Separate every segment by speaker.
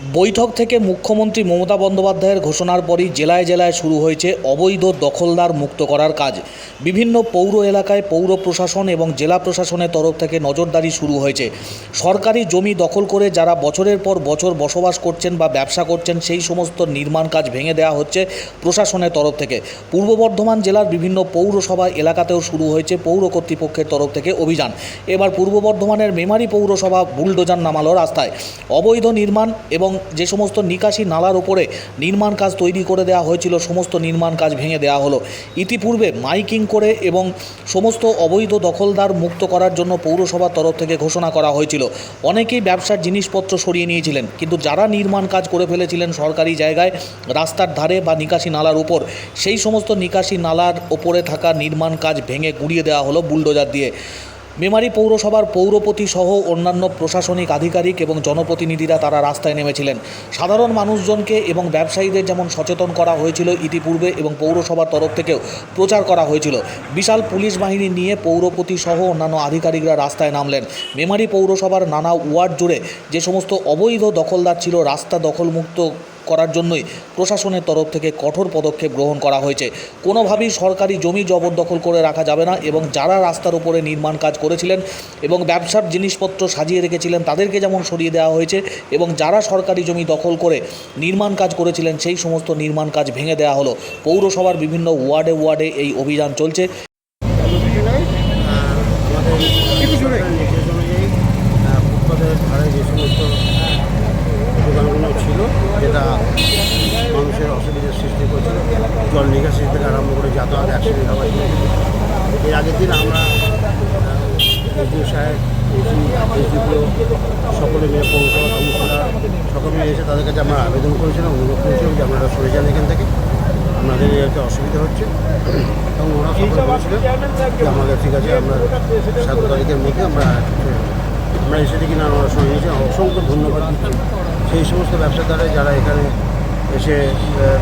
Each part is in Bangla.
Speaker 1: বৈঠক থেকে মুখ্যমন্ত্রী মমতা বন্দ্যোপাধ্যায়ের ঘোষণার পরই জেলায় জেলায় শুরু হয়েছে অবৈধ দখলদার মুক্ত করার কাজ। বিভিন্ন পৌর এলাকায় পৌর প্রশাসন এবং জেলা প্রশাসনের তরফ থেকে নজরদারি শুরু হয়েছে। সরকারি জমি দখল করে যারা বছরের পর বছর বসবাস করছেন বা ব্যবসা করছেন, সেই সমস্ত নির্মাণ কাজ ভেঙে দেওয়া হচ্ছে প্রশাসনের তরফ থেকে। পূর্ব বর্ধমান জেলার বিভিন্ন পৌরসভা এলাকাতেও শুরু হয়েছে পৌর কর্তৃপক্ষের তরফ থেকে অভিযান। এবার পূর্ব বর্ধমানের মেমারি পৌরসভা বুলডোজার নামালো রাস্তায়। অবৈধ নির্মাণ এবং যে সমস্ত নিকাশি নালার উপরে নির্মাণ কাজ তৈরি করে দেওয়া হয়েছিল, সমস্ত নির্মাণ কাজ ভেঙে দেওয়া হলো। ইতিপূর্বে মাইকিং করে এবং সমস্ত অবৈধ দখলদার মুক্ত করার জন্য পৌরসভার তরফ থেকে ঘোষণা করা হয়েছিল। অনেকেই ব্যবসার জিনিসপত্র সরিয়ে নিয়েছিলেন, কিন্তু যারা নির্মাণ কাজ করে ফেলেছিলেন সরকারি জায়গায়, রাস্তার ধারে বা নিকাশি নালার উপর, সেই সমস্ত নিকাশি নালার ওপরে থাকা নির্মাণ কাজ ভেঙে গুড়িয়ে দেওয়া হলো বুলডোজার দিয়ে। মেমারি পৌরসভার পৌরপতি সহ অন্যান্য প্রশাসনিক আধিকারিক এবং জনপ্রতিনিধিরা তারা রাস্তায় নেমেছিলেন। সাধারণ মানুষজনকে এবং ব্যবসায়ীদের যেমন সচেতন করা হয়েছিল ইতিপূর্বে এবং পৌরসভার তরফ থেকেও প্রচার করা হয়েছিল। বিশাল পুলিশ বাহিনী নিয়ে পৌরপতি সহ অন্যান্য আধিকারিকরা রাস্তায় নামলেন। মেমারি পৌরসভার নানা ওয়ার্ড জুড়ে যে সমস্ত অবৈধ দখলদার ছিল, রাস্তা দখলমুক্ত করার জন্যই প্রশাসনের তরফ থেকে কঠোর পদক্ষেপ গ্রহণ করা হয়েছে। কোনোভাবেই সরকারি জমি জবরদখল করে রাখা যাবে না এবং যারা রাস্তার উপরে নির্মাণ কাজ করেছিলেন এবং ব্যবসার জিনিসপত্র সাজিয়ে রেখেছিলেন তাদেরকে যেমন সরিয়ে দেওয়া হয়েছে এবং যারা সরকারি জমি দখল করে নির্মাণ কাজ করেছিলেন সেই সমস্ত নির্মাণ কাজ ভেঙে দেওয়া হলো। পৌরসভার বিভিন্ন ওয়ার্ডে ওয়ার্ডে এই অভিযান চলছে।
Speaker 2: আমাদের ধারে যে সমস্ত ছিল যেটা মানুষের অসুবিধার সৃষ্টি করছিল জল নিকাশি থেকে আরম্ভ করে যাতায়াত অ্যাক্সিডেন্ট হওয়ার এর আগের দিন আমরা সাহেব এসডিপিও সকলে মিলে পৌরসভা সকলে মিলে এসে তাদের কাছে আমরা আবেদন করেছিলাম, অনুরোধ করেছিলাম যে আপনারা সরে যান এখান থেকে। আপনাদের এতে অসুবিধা হচ্ছে। এবং ওরা সকলে বলেছিলেন যে আমাদের ঠিক আছে, আমরা সাত তারিখের মধ্যে আমরা আমরা এসে দেখি না, আমরা সরে নিয়েছি অসংখ্য ধন্যবাদ সেই সমস্ত ব্যবসাদারা যারা এখানে এসে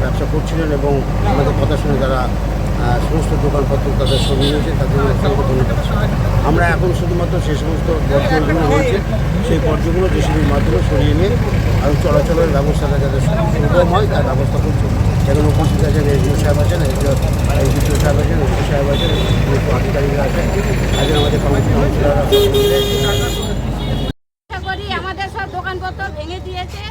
Speaker 2: ব্যবসা করছিলেন এবং আমাদের কথা শুনে যারা সমস্ত দোকানপত্র তাদের সরিয়ে নিয়েছে তাদের অসংখ্য ধন্যবাদ। আমরা এখন শুধুমাত্র সেই সমস্ত বর্জ্যগুলো রয়েছে, সেই বর্জ্যগুলো জেসিবির মাধ্যমে সরিয়ে নিয়ে আর চলাচলের ব্যবস্থাটা যাতে সুগম হয়, তার ব্যবস্থা করছে। এখানে উপস্থিত আছেন এসডিও সাহেব আছেন এসডিও সাহেব আছেন এসডিও সাহেব আছেন আধিকারিকরা আছেন আছেন আমাদের কাউন্সিলররা
Speaker 3: চেষ্টা করি আমাদের সব দোকানপত্র ভেঙে দিয়েছে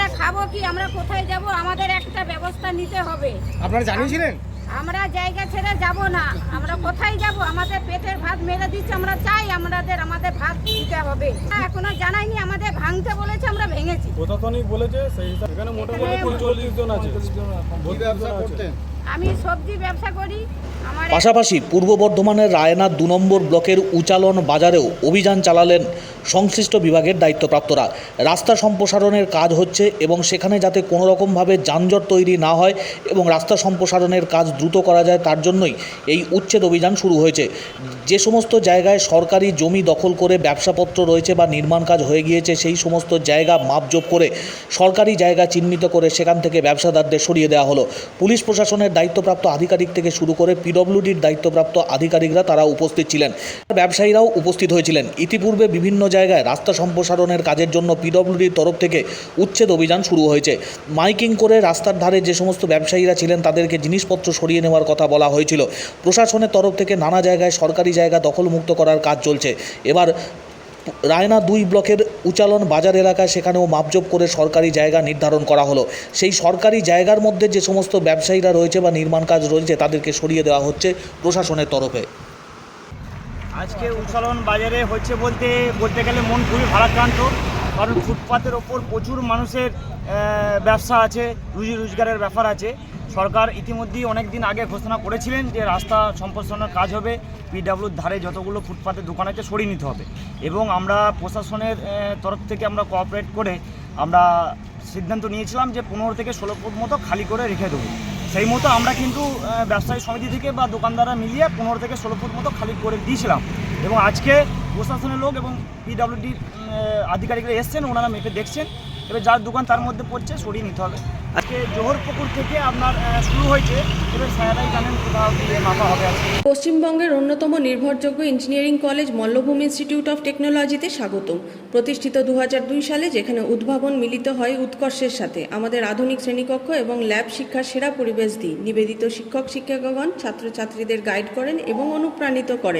Speaker 3: আমরা খাব কি? আমরা কোথায় যাব? আমাদের একটা ব্যবস্থা নিতে হবে।
Speaker 4: আপনারা জানিয়েছিলেন?
Speaker 3: আমরা জায়গা ছেড়ে যাব না। আমরা কোথায় যাব? আমাদের পেটের ভাত মেরে দিচ্ছে আমরা চাই আমাদের আমাদের ভাত দিতে হবে। হ্যাঁ, এখনও জানাইনি আমাদের ভাঙতে বলেছে আমরা ভেঙেছি।
Speaker 4: প্রশাসনিক বলেছে সেই হিসাবে এখানে মোটামুটি
Speaker 3: এখানে-
Speaker 4: চল্লিশ জন আছে। ব্যবসা করতেন।
Speaker 3: আমি সবজি ব্যবসা করি আমার
Speaker 1: পাশাপাশি পূর্ব বর্ধমানের রায়না দু নম্বর ব্লকের উচালন বাজারেও অভিযান চালালেন সংশ্লিষ্ট বিভাগের দায়িত্বপ্রাপ্তরা। রাস্তা সম্প্রসারণের কাজ হচ্ছে এবং সেখানে যাতে কোনো রকমভাবে যানজট তৈরি না হয় এবং রাস্তা সম্প্রসারণের কাজ দ্রুত করা যায় তার জন্যই এই উচ্ছেদ অভিযান শুরু হয়েছে। যে সমস্ত জায়গায় সরকারি জমি দখল করে ব্যবসাপত্র রয়েছে বা নির্মাণ কাজ হয়ে গিয়েছে, সেই সমস্ত জায়গা মাপজোপ করে সরকারি জায়গা চিহ্নিত করে সেখান থেকে ব্যবসাদারদের সরিয়ে দেওয়া হলো। পুলিশ প্রশাসনের দায়িত্বপ্রাপ্ত আধিকারিক থেকে শুরু করে পিডব্লিউডির দায়িত্বপ্রাপ্ত আধিকারিকরা তারা উপস্থিত ছিলেন। ব্যবসায়ীরাও উপস্থিত হয়েছিলেন। ইতিপূর্বে বিভিন্ন জায়গায় রাস্তা সম্প্রসারণের কাজের জন্য পিডব্লিউডির তরফ থেকে উচ্ছেদ অভিযান শুরু হয়েছে। মাইকিং করে রাস্তার ধারে যে সমস্ত ব্যবসায়ীরা ছিলেন, তাদেরকে জিনিসপত্র সরিয়ে নেওয়ার কথা বলা হয়েছিল। প্রশাসনের তরফ থেকে নানা জায়গায় সরকারি জায়গা দখলমুক্ত করার কাজ চলছে। এবার রায়না দুই ব্লকের উচালন বাজার এলাকায় সেখানেও মাপজোপ করে সরকারি জায়গা নির্ধারণ করা হলো। সেই সরকারি জায়গার মধ্যে যে সমস্ত ব্যবসায়ীরা রয়েছে বা নির্মাণ কাজ রয়েছে, তাদেরকে সরিয়ে দেওয়া হচ্ছে প্রশাসনের তরফে।
Speaker 5: আজকে উচ্চালন বাজারে হচ্ছে বলতে বলতে গেলে মন খুবই ভারাক্রান্ত, কারণ ফুটপাতের ওপর প্রচুর মানুষের ব্যবসা আছে, রুজি রোজগারের ব্যাপার আছে। সরকার ইতিমধ্যেই অনেক দিন আগে ঘোষণা করেছিলেন যে রাস্তা সম্প্রসারণের কাজ হবে পিডাব্লিউর ধারে যতগুলো ফুটপাতের দোকান আছে সরিয়ে নিতে হবে। এবং আমরা প্রশাসনের তরফ থেকে আমরা কোঅপারেট করে আমরা সিদ্ধান্ত নিয়েছিলাম যে পনেরো থেকে ষোলো ফুট মতো খালি করে রেখে দেবো। সেই মতো আমরা কিন্তু ব্যবসায়ী সমিতি থেকে বা দোকানদাররা মিলিয়ে পনেরো থেকে ষোলো ফুট মতো খালি করে দিয়েছিলাম। এবং আজকে প্রশাসনের লোক এবং পিডাব্লিউডির আধিকারিকরা এসছেন, ওনারা মেপে দেখছেন। এবার যার দোকান তার মধ্যে পড়ছে, সরিয়ে নিতে হবে। আজকে জোহর পুকুর থেকে আপনার শুরু হয়েছে। এবার স্যারাই জানেন কোথাও দিয়ে মাপা হবে
Speaker 6: পশ্চিমবঙ্গের অন্যতম নির্ভরযোগ্য engineering college Mallabhum institute of টেকনোলজিতে স্বাগতম। প্রতিষ্ঠিত দু হাজার দুই সালে যেখানে উদ্ভাবন মিলিত হয় উৎকর্ষের সাথে, আমাদের আধুনিক শ্রেণীকক্ষ এবং ল্যাব শিক্ষার সেরা পরিবেশ দিই। নিবেদিত শিক্ষক শিক্ষকগণ ছাত্রছাত্রীদের গাইড করেন এবং অনুপ্রাণিত করেন।